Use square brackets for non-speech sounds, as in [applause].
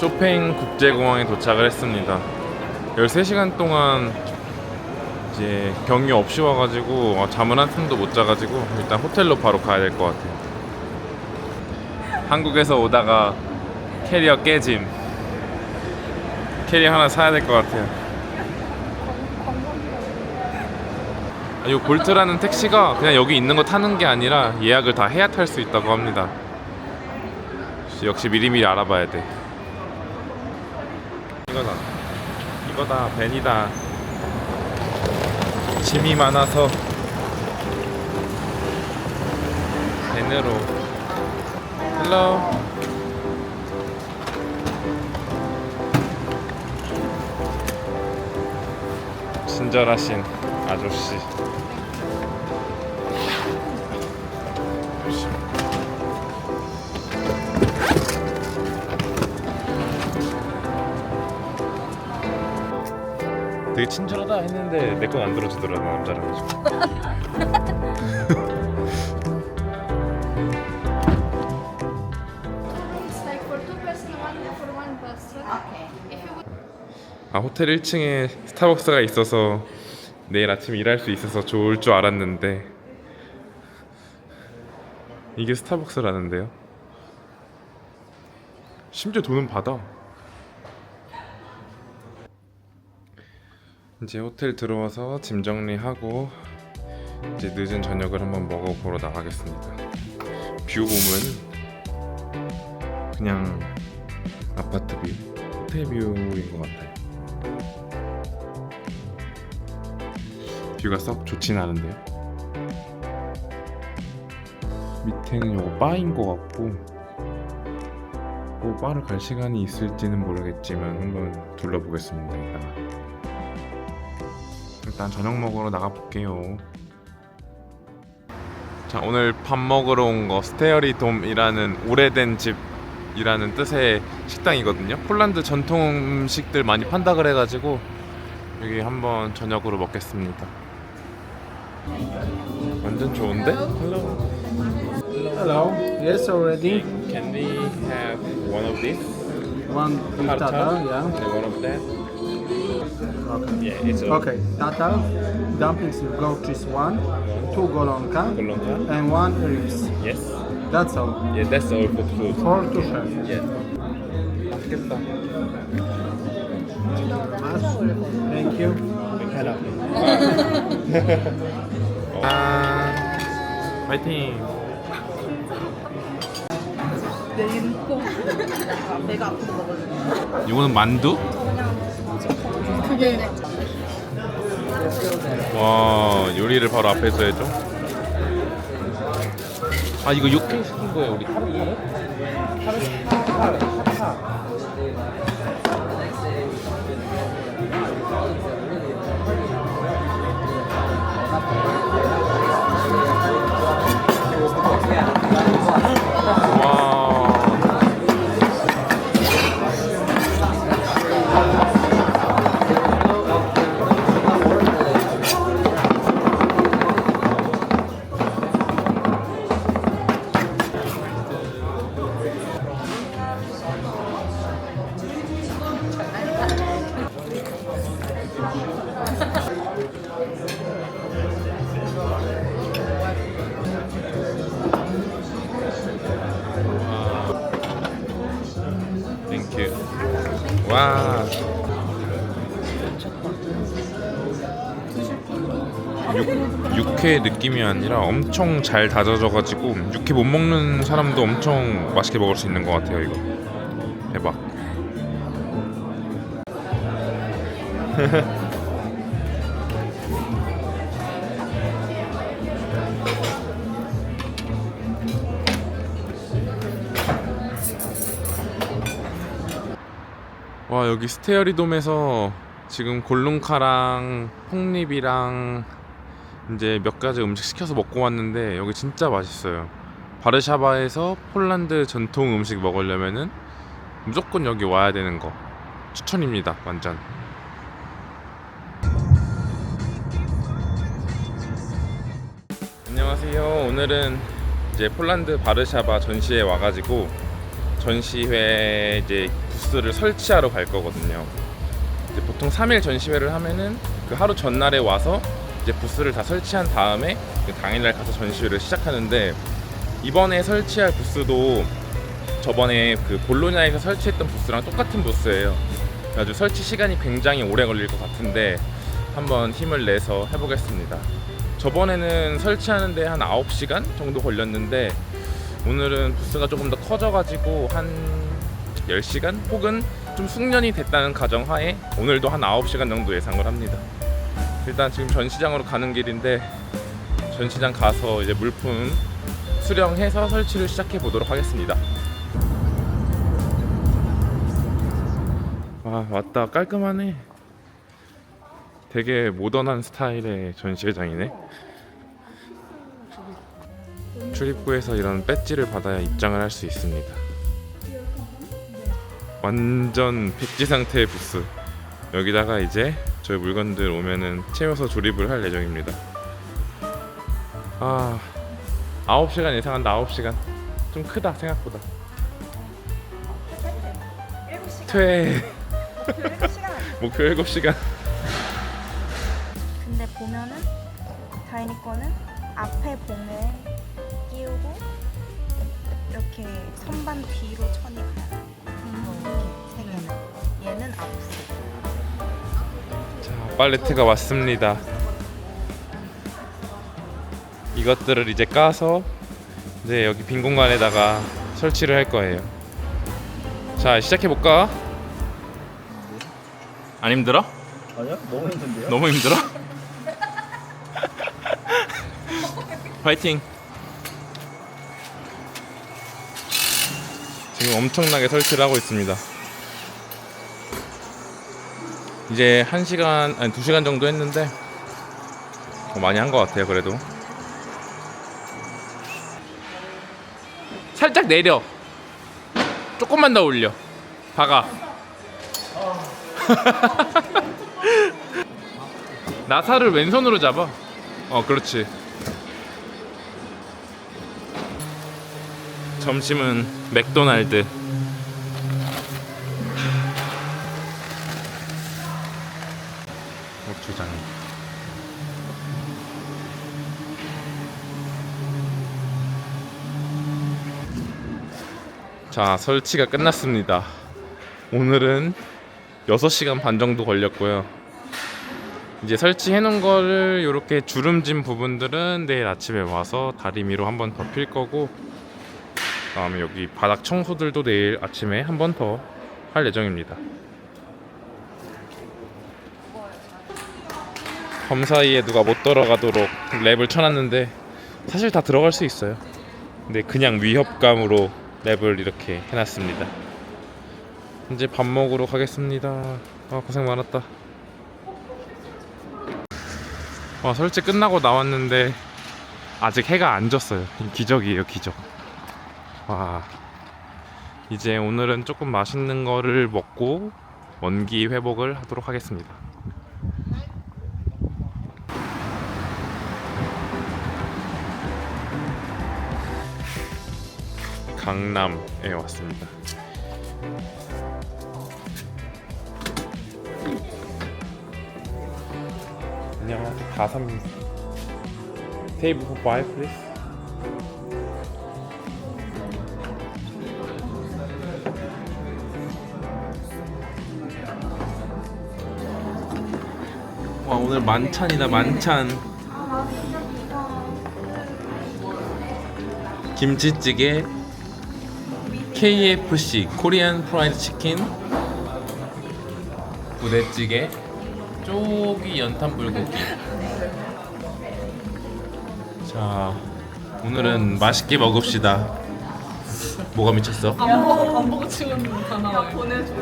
쇼팽 국제공항에 도착을 했습니다. 13시간 동안 이제 경유 없이 와가지고 어, 잠은 한 틈도 못 자가지고 일단 호텔로 바로 가야 될 것 같아요. 한국에서 오다가 캐리어 깨짐. 캐리어 하나 사야 될 것 같아요. 아, 이 볼트라는 택시가 그냥 여기 있는 거 타는 게 아니라 예약을 다 해야 탈 수 있다고 합니다. 역시 미리미리 알아봐야 돼. 이거다. 이거다. 벤이다. 짐이 많아서 벤으로. 헬로. 친절하신 아저씨. 되게 친절하다 했는데 내 건 안 들어주더라 나 남자라 가지고 아 호텔 1층에 스타벅스가 있어서 내일 아침 일할 수 있어서 좋을 줄 알았는데 이게 스타벅스라는데요? 심지어 돈은 받아 이제 호텔 들어와서 짐 정리하고 이제 늦은 저녁을 한번 먹어보러 나가겠습니다 뷰 보면 그냥 아파트 뷰 호텔 뷰인 것 같아요 뷰가 썩 좋진 않은데요. 밑에는 요거 바인 것 같고 뭐 바를 갈 시간이 있을지는 모르겠지만 한번 둘러보겠습니다. 일단 저녁 먹으러 나가 볼게요. 자 오늘 밥 먹으러 온 거 스테어리 돔이라는 오래된 집이라는 뜻의 식당이거든요. 폴란드 전통 음식들 많이 판다 그래가지고 여기 한번 저녁으로 먹겠습니다. 완전 좋은데? Hello. Hello. Yes, already. Can we have one of these? One tartar, yeah. And one of that? Okay. Yeah, it's a Okay, tartar, dumplings with goat cheese one, two golonka, Golonka. and one ribs. Yes. That's all. Yeah, that's all for food. Four to share. Yeah. 맛있겠다. Thank you. Hello. [laughs] 아, 파이팅. 내가 앞으로 먹을래. 이거는 만두? 그게 와, 요리를 바로 앞에서 해줘. 아, 이거 육회 시킨 거예요, 우리 타르타르? 타르타르, 타르타르. 와. 육, 육회 느낌이 아니라 엄청 잘 다져져가지고 육회 못 먹는 사람도 엄청 맛있게 먹을 수 있는 것 같아요 이거 대박 [laughs] 와 여기 스테어리돔에서 지금 골룸카랑 폭립이랑 이제 몇 가지 음식 시켜서 먹고 왔는데 여기 진짜 맛있어요. 바르샤바에서 폴란드 전통 음식 먹으려면은 무조건 여기 와야 되는 거 추천입니다. 완전. 안녕하세요. 오늘은 이제 폴란드 바르샤바 전시에 와가지고 전시회 이제 부스를 설치하러 갈 거거든요. 이제 보통 3일 전시회를 하면은 그 하루 전날에 와서 이제 부스를 다 설치한 다음에 그 당일날 가서 전시회를 시작하는데 이번에 설치할 부스도 저번에 그 볼로냐에서 설치했던 부스랑 똑같은 부스예요. 아주 설치 시간이 굉장히 오래 걸릴 것 같은데 한번 힘을 내서 해보겠습니다. 저번에는 설치하는데 한 9시간 정도 걸렸는데 오늘은 부스가 조금 더 커져가지고 한 10시간 혹은 좀 숙련이 됐다는 가정하에 오늘도 한 9시간 정도 예상을 합니다. 일단 지금 전시장으로 가는 길인데 전시장 가서 이제 물품 수령해서 설치를 시작해 보도록 하겠습니다. 와 왔다 깔끔하네. 되게 모던한 스타일의 전시회장이네. 출입구에서 이런 배지를 받아야 입장을 할 수 있습니다. 완전 백지 상태의 부스. 여기다가 이제 저희 물건들 오면은 채워서 조립을 할 예정입니다. 아, 9시간 예상한다. 9시간. 좀 크다 생각보다. 퇴. 목표 7시간. 근데 보면은 다이니 거는 앞에 봉에 끼우고 이렇게 선반 뒤로 천이 가요. 이렇게 세 개는. 얘는 앞으로. 자, 팔레트가 왔습니다. 이것들을 이제 까서 이제 여기 빈 공간에다가 설치를 할 거예요. 자, 시작해 볼까? 안 힘들어? 아니요? 너무 힘든데요? 너무 힘들어? [laughs] 파이팅! 지금 엄청나게 설치를 하고 있습니다. 이제 1시간, 아니 2시간 정도 했는데 어, 많이 한 것 같아요, 그래도. 살짝 내려. 조금만 더 올려. 박아. [laughs] 나사를 왼손으로 잡아. 어, 그렇지. 점심은 맥도날드. 고추장. 자, 설치가 끝났습니다. 오늘은 6시간 반 정도 걸렸고요. 이제 설치해 놓은 거를 이렇게 주름진 부분들은 내일 아침에 와서 다리미로 한번더필 거고 그 다음에 여기 바닥 청소들도 내일 아침에 한 번 더 할 예정입니다. 검 사이에 누가 못 들어가도록 랩을 쳐놨는데 사실 다 들어갈 수 있어요. 근데 그냥 위협감으로 랩을 이렇게 해놨습니다. 이제 밥 먹으러 가겠습니다. 아 고생 많았다. 와 설치 끝나고 나왔는데 아직 해가 안 졌어요. 기적이에요 기적. 와 이제 오늘은 조금 맛있는 거를 먹고 원기 회복을 하도록 하겠습니다. 강남에 왔습니다. 안녕하세요. 다삼 테이블 five, please. 와 오늘 만찬이다 만찬. 김치찌개, KFC 코리안 프라이드 치킨, 부대찌개, 쪼기 연탄 불고기. 자, 오늘은 맛있게 먹읍시다. 뭐가 미쳤어? 안 보고 안 치고는 다 나와요. 보내줘.